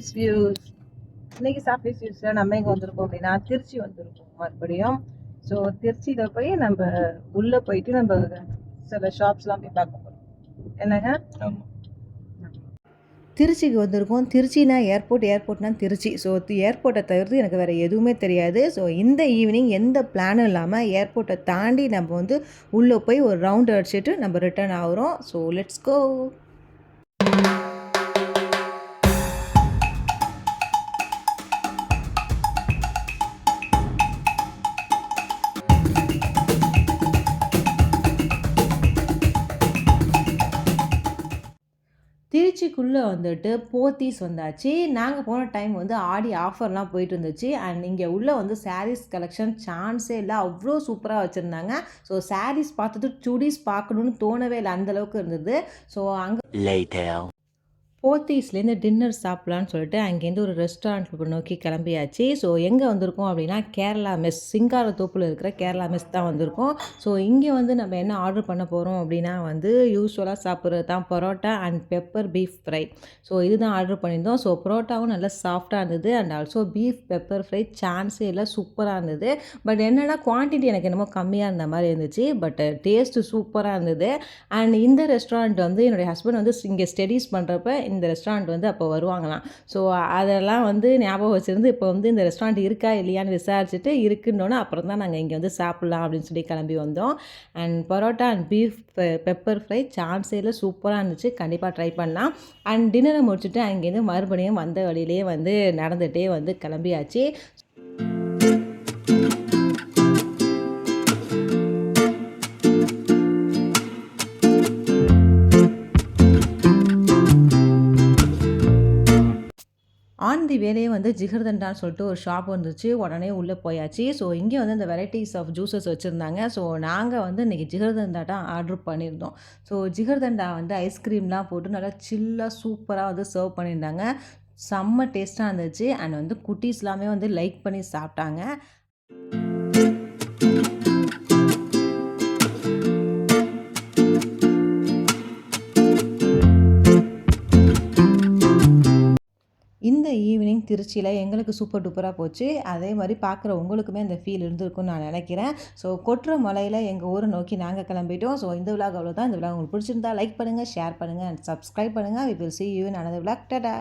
Office views இன்னைக்கு office வியூஸில் நம்ம எங்கே வந்திருக்கோம் அப்படின்னா திருச்சி வந்திருக்கோம் மறுபடியும். ஸோ திருச்சியில் போய் நம்ம உள்ளே போயிட்டு நம்ம சில ஷாப்ஸ்லாம் போய் பார்க்க போகிறோம் என்னங்க? ஆமாம் திருச்சிக்கு வந்திருக்கோம். திருச்சினா ஏர்போர்ட் ஏர்போர்ட்னா திருச்சி. ஸோ ஏர்போர்ட்டை தவிர்த்து எனக்கு வேறு எதுவுமே தெரியாது. ஸோ இந்த ஈவினிங் எந்த பிளானும் இல்லாமல் ஏர்போர்ட்டை தாண்டி நம்ம வந்து உள்ளே போய் ஒரு ரவுண்ட் அடிச்சுட்டு நம்ம ரிட்டர்ன் ஆகிறோம். ஸோ லெட்ஸ் கோ திருச்சிக்குள்ளே வந்துட்டு போத்தீஸ் வந்தாச்சு. நாங்கள் போன டைம் வந்து ஆடி ஆஃபர்லாம் போயிட்டு இருந்துச்சு. அண்ட் இங்கே உள்ளே வந்து சாரீஸ் கலெக்ஷன் சான்ஸே இல்லை. அவ்வளோ சூப்பராக வச்சுருந்தாங்க. ஸோ சாரீஸ் பார்த்துட்டு சுடிஸ் பார்க்கணுன்னு தோணவே இல்லை. அந்தளவுக்கு இருந்தது. ஸோ அங்கே போத்தீஸ்லேருந்து டின்னர் சாப்பிட்லான்னு சொல்லிட்டு அங்கேருந்து ஒரு ரெஸ்டாரண்ட் நோக்கி கிளம்பியாச்சு. ஸோ எங்கே வந்திருக்கோம் அப்படின்னா கேரளா மெஸ் சிங்காரத்தோப்பில் இருக்கிற கேரளா மெஸ் தான் வந்திருக்கோம். ஸோ இங்கே வந்து நம்ம என்ன ஆர்டர் பண்ண போகிறோம் அப்படின்னா வந்து யூஸ்வலாக சாப்பிட்றது தான் parotta and pepper beef fry so இதுதான் ஆர்டர் பண்ணியிருந்தோம். ஸோ பரோட்டாவும் நல்லா சாஃப்டாக இருந்தது and also beef pepper fry சான்ஸே இல்லை சூப்பராக இருந்தது. பட் என்னென்னா குவான்டிட்டி எனக்கு என்னமோ கம்மியாக இருந்த மாதிரி இருந்துச்சு. பட் டேஸ்ட்டு சூப்பராக இருந்தது. அண்ட் இந்த ரெஸ்டாரண்ட் வந்து என்னுடைய ஹஸ்பண்ட் வந்து இங்கே ஸ்டடீஸ் பண்ணுறப்ப இந்த ரெஸ்டாரண்ட் வந்து அப்போ வருவாங்களாம். ஸோ அதெல்லாம் வந்து ஞாபகம் வச்சுருந்து இப்போ வந்து இந்த ரெஸ்டாரண்ட் இருக்கா இல்லையான்னு விசாரிச்சுட்டு இருக்குன்னொன்னே அப்புறம் தான் நாங்கள் இங்கே வந்து சாப்பிட்லாம் அப்படின்னு சொல்லி கிளம்பி வந்தோம். And parotta and beef pepper fry சான்ஸேல சூப்பராக இருந்துச்சு. கண்டிப்பாக ட்ரை பண்ணலாம். அண்ட் டின்னரை முடிச்சுட்டு அங்கேருந்து மறுபடியும் வந்த வழியிலே வந்து நடந்துகிட்டே வந்து கிளம்பியாச்சு. ஆன் தி வேலையே வந்து ஜிகர்தண்டான்னு சொல்லிட்டு ஒரு ஷாப் வந்துச்சு. உடனே உள்ளே போயாச்சு. ஸோ இங்கே வந்து இந்த வெரைட்டிஸ் ஆஃப் ஜூஸஸ் வச்சுருந்தாங்க. ஸோ நாங்கள் வந்து இன்றைக்கி ஜிகர்தண்டா தான் ஆர்டர் பண்ணியிருந்தோம். ஸோ ஜிகர்தண்டா வந்து ஐஸ்கிரீம்லாம் போட்டு நல்லா சில்லாக சூப்பராக வந்து சர்வ் பண்ணியிருந்தாங்க. செம்ம டேஸ்ட்டாக இருந்துச்சு. அண்ட் வந்து குட்டீஸ் எல்லாமே வந்து லைக் பண்ணி சாப்பிட்டாங்க. இந்த ஈவினிங் திருச்சியில் எங்களுக்கு சூப்பர் டூப்பராக போச்சு. அதே மாதிரி பார்க்குற உங்களுக்குமே அந்த ஃபீல் இருந்திருக்கும்னு நான் நினைக்கிறேன். ஸோ கொற்ற மலையில் எங்கள் ஊரை நோக்கி நாங்கள் கிளம்பிட்டோம். ஸோ இந்த விழாக் அவ்வளோ தான் இந்த விழா உங்களுக்கு பிடிச்சிருந்தா லைக் பண்ணுங்கள் ஷேர் பண்ணுங்கள் அண்ட் சப்ஸ்கிரைப் பண்ணுங்கள் we will see you in another விழாக் டடா